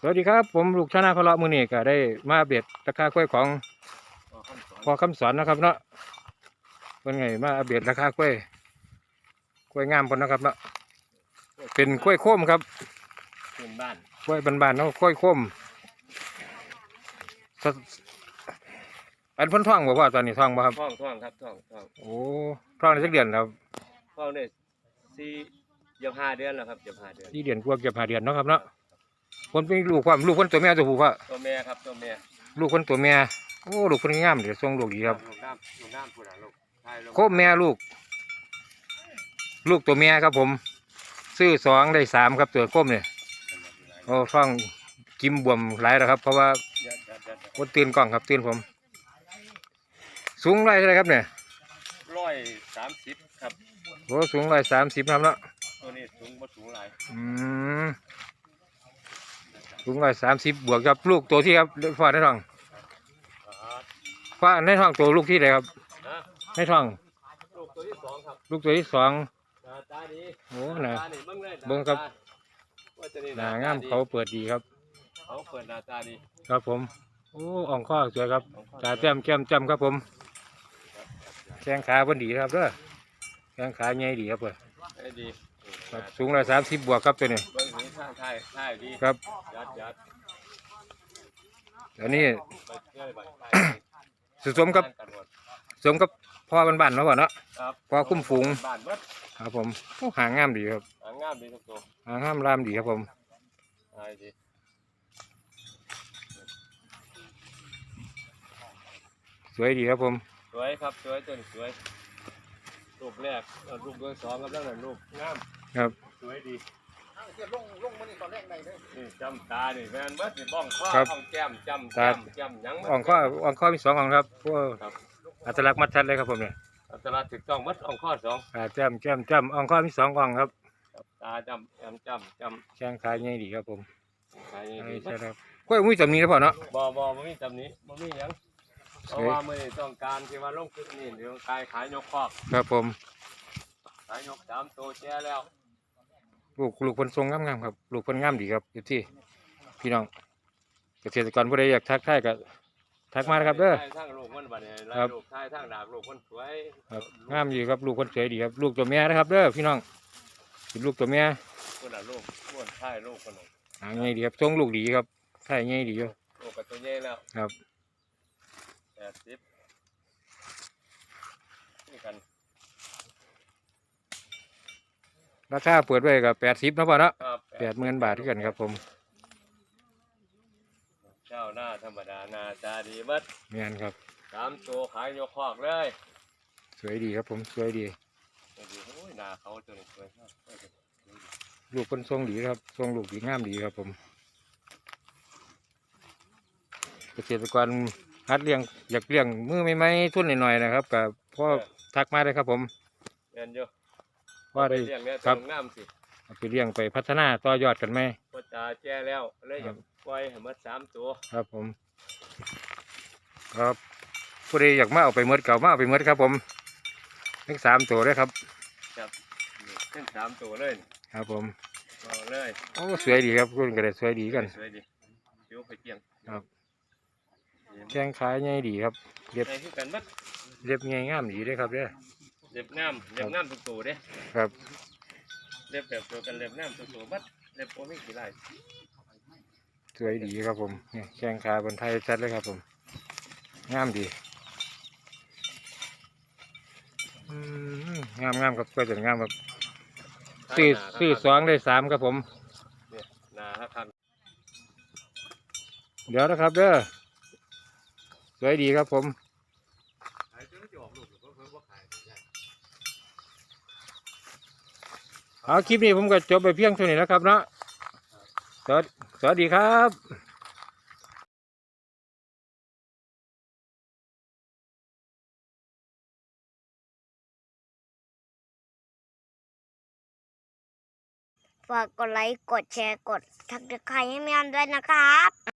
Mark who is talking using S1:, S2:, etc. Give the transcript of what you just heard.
S1: สวัสดีครับ ผมลูกชนะพละมือนี่ก็ได้มาอัปเบียดราคากล้วยของพอคำสอนนะครับเนาะเป็นไงมาอัปเบียดราคากล้วยกล้วยงามคนนะครับเนาะเป็นกล้วยโค้มครับ
S2: พื้นบ้าน
S1: กล้วยบานๆเนาะกล้วยโค้มสอันเพ้นท่องบอกว่าตอนนี้ท่องบ่ครับ
S2: ท่องท่องครับท่องท่อง
S1: โอ้ท่องในสักเดือนครับ
S2: ท่องเนี่ยสี่เยังห้าเดือนแล้วครับเยังห้าเดือน
S1: ที่เดือนกว่าเกือบห้าเดือนเนาะครับเนาะ คนเป็นลูกความลูกคนตัวแม่ตัวผู้ว่า
S2: ตัวแม่ครับตัวแม่
S1: ลูกคนตัวแม่โอ้ลูกคนงามเดี๋ยวทรงลูกดีครับ
S2: ลูกน้ำลูกน้ำพูดอะลูกใช่ลูก
S1: โคบแม่ลูก ลูกตัวแม่ครับผม ซื้อสองได้สามครับตัวโคบเนี่ยโอ้ฟังกิมบวมหลายแล้วครับ เพราะว่า
S2: เดี๋ยวเดี๋ยวเดี๋ยวเดี๋ยว
S1: วันตื่นกล้องครับตื่นผม สูงไรเท่าไหรครับเนี่ย
S2: ร้อยสามสิบครับ
S1: โอ้สูงไรสามสิบครับเนาะ
S2: ตัวนี้สูงบ่สูงหลาย
S1: อืม สูงไรสามสิบบวกกับลูกตัวที่ครับฟ้าในท้อง
S2: อ่า
S1: ฟ้าในท้องตัวลูกที่ไหนครับ
S2: นะ
S1: ในท้อง
S2: ลูกตัวที่สองครับ
S1: ลูกตัวที่สอง
S2: หน้าตาดี
S1: โอ้หนา
S2: ตานี่เบิ่งเลย
S1: เบิ่งครับ
S2: ว่าจะนี่
S1: หนางามเขาเปิดดีครับ
S2: เขาเปิดหน้าตาดี
S1: ครับผมโอ้อ่องข้อสวยครับ
S2: ของเขา
S1: ตาแจ่มแก้มจ้ำครับผมแข้งขาเพิ่นดีครับเด้อแข้งขาใหญ่ดีครับเพิ่น
S2: ให้ดี
S1: ครับสูงร้อยสามสิบบวกครับตัวนี้
S2: เบิ่งหูท่าทายท่ายดี
S1: ครับ
S2: ยัดยัด
S1: อันนี้
S2: ไปเรื่อยไปไป
S1: สสมกับ
S2: กันหมด
S1: สมกับพ่อบ้านๆเนาะพ่อเนาะ
S2: ครับ
S1: พอคุ้มฝูง
S2: บ้านเบิด
S1: ครับผมโอ้หางามดีครับ
S2: หางามดีทุกตัว
S1: หางามรามดีครับผม
S2: ใช่ดี
S1: สวยดีครับผม
S2: สวยครับสวยจนสวยรูปแรกเอารูปเบอร์สองครับแล้วนั่นรูปงาม
S1: ครับ
S2: สวยดี นี่จำตานี่แม่นเบิดนี่บ้องข้อ
S1: ครับ
S2: บ้องแก้มจำ
S1: ตา
S2: จำจำหยัง
S1: อ่องข้ออ่องข้อมีสองอ่องครับพวก
S2: ครับ
S1: อัตลักษณ์มัดชัดเลยครับผมเนี่ย
S2: อัตราถูกต้องเบิดอ่องข้อสอง
S1: ตาแจ่มแก้มจ้ำอ่องข้อมีสองอ่องครับ
S2: ครับตาจำจำจำจ
S1: แข้งขาใหญ่ดีครับผมำ
S2: ใช่
S1: อัน
S2: ดี
S1: นี้ใช่ครับกล้วยมุ้ยจำนี้นะพ่อเนาะ
S2: บ่บ่บ่มีจำนี้บ่มีหยังเพราะว่ามื้อนี้ต้องการที่ว่าลงคลิปนี่เดี๋ยวกายขายยกคอก
S1: ครับผม
S2: ขายยกสามตัวแช่แล้ว
S1: ลูกลูกคนทรงงามๆครับ ลูกคนงามดีครับอยู่ที่พี่น้อง เกษตรกรผู้ใดอยากทักทายก็ทักมานะครับเด้อ
S2: ใช่ทั้งลูกมันบัดนี้ไล่
S1: ครับ
S2: ลูกชายทั้งดากลูกมันสวย
S1: ครับงามดีครับลูกคนสวยดีครับ ลูกตัวเมียนะครับเด้อพี่น้องเป็นลูกตัวเมีย
S2: คนละลูกม้วนชายลูกคนหนึ่ง
S1: หางใหญ่ดีครับทรงลูกดีครับถ่ายใหญ่ดีอยู่
S2: ลูกกับตัวใหญ่แล้ว
S1: ครับ
S2: แปดสิบนี่กัน
S1: ราคาเปิดไว้กับแปดสิบนะพ่อเนาะ
S2: ครับ
S1: แปดหมื่นบาทที่กันครับผม
S2: เจ้าหน้าธรรมดาหน้าตาดีเบัด
S1: เมียนครับ
S2: สามตัวขายยกคอกเลย
S1: สวยดีครับผมสวยดี
S2: นี่ดีโอ้ยหน้าเขาตัวนี้สวยมาก
S1: ลูกคนทรงดีครับทรงลูกดีงามดีครับผม เกษตรกรหัดเลี้ยงอยากเลี้ยงมือไม่ไหมทุนหน่อยๆนะครับกับพ่อทักมาได้ครับผม
S2: เงินอยู่
S1: พ่อได้
S2: เลี้ยงเนี่ย
S1: ครั
S2: ต้
S1: บ
S2: องงามสิ
S1: เอาไปเลี้ยงไปพัฒนาต่อยอดกันไหม
S2: พ่อตาแจ้แล้วเลยอ
S1: ครั
S2: ยา
S1: บ
S2: กปล่อยให้หมดสามตัว
S1: ครับผม ครับผู้ใดอยากมาเอาไปเมดเก่ามาเอาไปเมดครับ ผมทั้งสามตัวเลยครับ
S2: ครับนี่ขึ้นสามตัวเลย
S1: ครับผม
S2: เอาเลย
S1: โอ้สวยดีครับคุณก็ได้สวยดีกัน
S2: สวยดีผิวไปเกียง
S1: ครับ
S2: นี่
S1: แข้งขาใหญ่ดีครับเรียบ
S2: ในที่กันบัด
S1: เรียบง่ายงามดีเลยครับเด้อ
S2: เล็บงามเล็บงามทุกตัวเด้
S1: ครับ
S2: เล็บแบบเดียวกันเล็บงามทุกตัวบัดเล็บโอ้ไม่กี่ลาย
S1: สวยดีครับผมเนี่ยแข้งขาบนไทยชัดเลยครับผมงามดีอืมงามงามครับก็จะงามครับซื้อซื้อสองได้สามครับผม
S2: เนี่ยหนาครับคัน
S1: เดี๋ยวนะครับเด้อสวยดีครับผม
S2: ขายจนจะออกลูกหรือ เอา
S1: คลิปนี้ผมก็จบไปเพียงเท่านี้แล้วครับเนาะสวัสวัสดีครับ
S3: ฝากกดไลค์ กดแชร์ กดทักทายให้แม่อันด้วยนะครับ